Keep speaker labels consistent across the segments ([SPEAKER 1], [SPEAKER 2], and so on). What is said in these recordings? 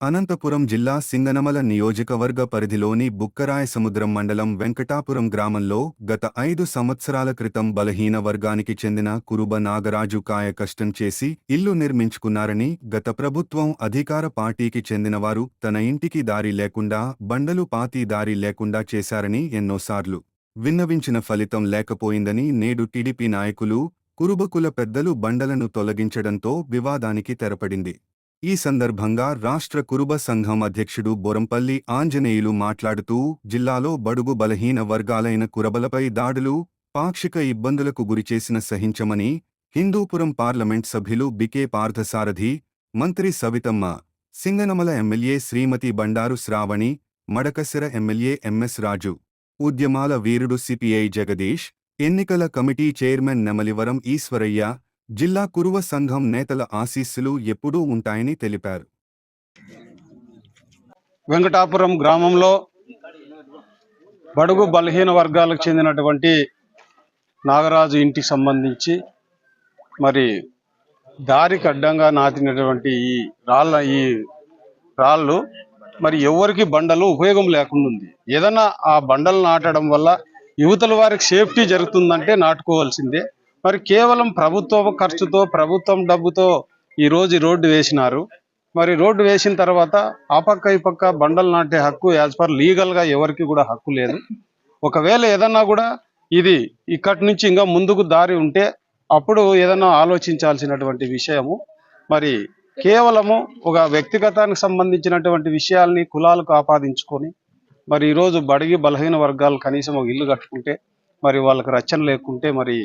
[SPEAKER 1] అనంతపురం జిల్లా సింగనమల నియోజకవర్గ పరిధిలోని బుక్కరాయ సముద్రం మండలం వెంకటాపురం గ్రామంలో గత ఐదు సంవత్సరాల క్రితం బలహీన వర్గానికి చెందిన కురుబ నాగరాజు కాయ కష్టం చేసి ఇల్లు నిర్మించుకున్నారని గత ప్రభుత్వం అధికార పార్టీకి చెందినవారు తన ఇంటికి దారి లేకుండా బండలు పాతి దారి లేకుండా చేశారని ఎన్నోసార్లు విన్నవించిన ఫలితం లేకపోయిందని నేడు టీడీపీ నాయకులు కురుబకుల పెద్దలు బండలను తొలగించడంతో వివాదానికి తెరపడింది. ఈ సందర్భంగా రాష్ట్ర కురుబ సంఘం అధ్యక్షుడు బొరంపల్లి ఆంజనేయులు మాట్లాడుతూ జిల్లాలో బడుగు బలహీన వర్గాలైన కురబలపై దాడులు పాక్షిక ఇబ్బందులకు గురిచేసిన సహించమని హిందూపురం పార్లమెంట్ సభ్యులు బికే పార్థసారథి మంత్రి Savithamma Singanamala MLA Shrimati Bandaru Sravani Madakasira MLA MS Raju ఉద్యమాల వీరుడు సిపిఐ జగదీష్ ఎన్నికల కమిటీ చైర్మన్ నెమలివరం ఈశ్వరయ్య జిల్లా కురువ సంఘం నేతల ఆశీస్సులు ఎప్పుడూ ఉంటాయని తెలిపారు.
[SPEAKER 2] వెంకటాపురం గ్రామంలో బడుగు బలహీన వర్గాలకు చెందినటువంటి నాగరాజు ఇంటికి సంబంధించి మరి దారికి అడ్డంగా నాటినటువంటి ఈ రాళ్ళ ఈ రాళ్ళు మరి ఎవరికి బండలు ఉపయోగం లేకుండా ఉంది. ఏదైనా ఆ బండలు నాటడం వల్ల యువతల వారికి సేఫ్టీ జరుగుతుందంటే నాటుకోవాల్సిందే. మరి కేవలం ప్రభుత్వ ఖర్చుతో ప్రభుత్వం డబ్బుతో ఈ రోజు రోడ్డు వేసినారు. మరి రోడ్డు వేసిన తర్వాత ఆ పక్క ఈ పక్క బండలు నాటే హక్కు యాజ్ పర్ లీగల్గా ఎవరికి కూడా హక్కు లేదు. ఒకవేళ ఏదన్నా కూడా ఇది ఇక్కడి నుంచి ఇంకా ముందుకు దారి ఉంటే అప్పుడు ఏదన్నా ఆలోచించాల్సినటువంటి విషయము. మరి కేవలము ఒక వ్యక్తిగతానికి సంబంధించినటువంటి విషయాల్ని కులాలకు ఆపాదించుకొని మరి ఈరోజు బడిగి బలహీన వర్గాలు కనీసం ఒక ఇల్లు కట్టుకుంటే మరి వాళ్ళకి రచన లేకుంటే మరి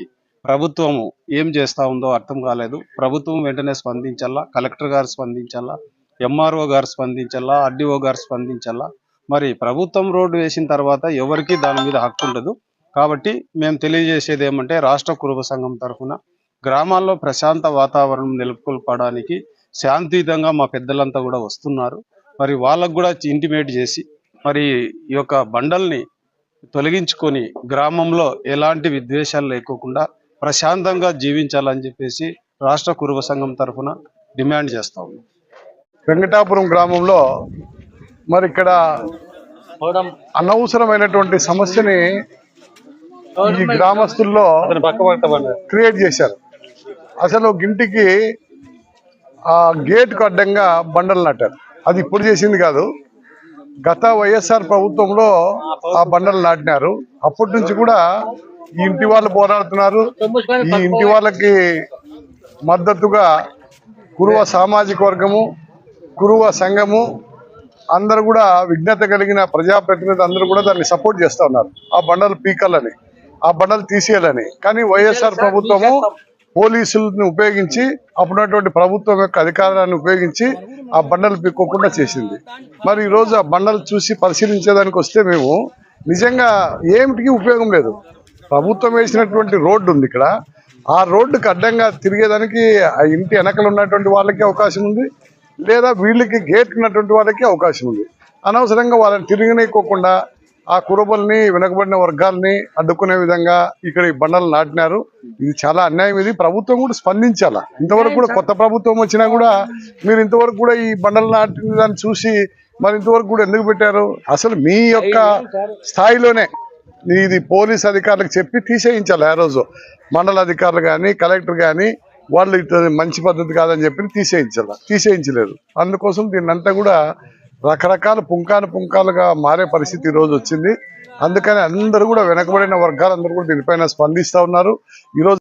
[SPEAKER 2] ప్రభుత్వము ఏం చేస్తా ఉందో అర్థం కాలేదు. ప్రభుత్వం వెంటనే స్పందించాలా కలెక్టర్ గారు స్పందించాలా ఎంఆర్ఓ గారు స్పందించాలా ఆర్డీఓ గారు స్పందించాలా మరి ప్రభుత్వం రోడ్డు వేసిన తర్వాత ఎవరికి దాని మీద హక్కు ఉండదు. కాబట్టి మేము తెలియజేసేది ఏమంటే రాష్ట్ర కురుబ సంఘం తరఫున గ్రామాల్లో ప్రశాంత వాతావరణం నెలకొల్పడానికి శాంతియుతంగా మా పెద్దలంతా కూడా వస్తున్నారు. మరి వాళ్ళకు కూడా ఇంటిమేట్ చేసి మరి ఈ యొక్క బండల్ని తొలగించుకొని గ్రామంలో ఎలాంటి విద్వేషాలు లేకోకుండా ప్రశాంతంగా జీవించాలని చెప్పేసి రాష్ట్ర కురుబ సంఘం తరఫున డిమాండ్ చేస్తా ఉన్నాం.
[SPEAKER 3] వెంకటాపురం గ్రామంలో మరి ఇక్కడ అనవసరమైనటువంటి సమస్యని ఈ గ్రామస్తుల్లో క్రియేట్ చేశారు. అసలు గింటికి ఆ గేట్కు అడ్డంగా బండలు నాటారు. అది ఇప్పుడు చేసింది కాదు. గత వైఎస్ఆర్ ప్రభుత్వంలో ఆ బండలు నాటినారు. అప్పటి నుంచి కూడా ఈ ఇంటి వాళ్ళు పోరాడుతున్నారు. ఈ ఇంటి వాళ్ళకి మద్దతుగా కురువ సామాజిక వర్గము కురువ సంఘము అందరూ కూడా విజ్ఞత కలిగిన ప్రజాప్రతినిధి అందరూ కూడా దాన్ని సపోర్ట్ చేస్తూ ఉన్నారు. ఆ బండలు పీకాలని ఆ బండలు తీసేయాలని. కానీ వైఎస్ఆర్ ప్రభుత్వము పోలీసులను ఉపయోగించి అప్పుడున్నటువంటి ప్రభుత్వం యొక్క అధికారాన్ని ఉపయోగించి ఆ బండలు పిక్కోకుండా చేసింది. మరి ఈరోజు ఆ బండలు చూసి పరిశీలించేదానికి వస్తే మేము నిజంగా ఏమిటికి ఉపయోగం లేదు. ప్రభుత్వం వేసినటువంటి రోడ్డు ఉంది ఇక్కడ. ఆ రోడ్డుకి అడ్డంగా తిరిగేదానికి ఆ ఇంటి వెనకలు ఉన్నటువంటి వాళ్ళకి అవకాశం ఉంది. లేదా వీళ్ళకి గేట్ ఉన్నటువంటి వాళ్ళకి అవకాశం ఉంది. అనవసరంగా వాళ్ళని తిరిగినేకోకుండా ఆ కురబల్ని వెనకబడిన వర్గాల్ని అడ్డుకునే విధంగా ఇక్కడ ఈ బండలు నాటినారు. ఇది చాలా అన్యాయం. ఇది ప్రభుత్వం కూడా స్పందించాలా. ఇంతవరకు కూడా కొత్త ప్రభుత్వం వచ్చినా కూడా మీరు ఇంతవరకు కూడా ఈ బండలు నాటిన దాన్ని చూసి మరి ఇంతవరకు కూడా ఎందుకు పెట్టారు? అసలు మీ యొక్క స్థాయిలోనే ఇది పోలీస్ అధికారులకు చెప్పి తీసేయించాలి ఆ రోజు. మండల అధికారులు కానీ కలెక్టర్ కానీ వాళ్ళు ఇటు మంచి పద్ధతి కాదని చెప్పి తీసేయించాలి. తీసేయించలేదు. అందుకోసం దీన్నంతా కూడా రకరకాల పుంకాను పుంకాలుగా మారే పరిస్థితి ఈ రోజు వచ్చింది. అందుకని అందరూ కూడా వెనకబడిన వర్గాలు అందరూ కూడా దీనిపైన స్పందిస్తా ఉన్నారు. ఈరోజు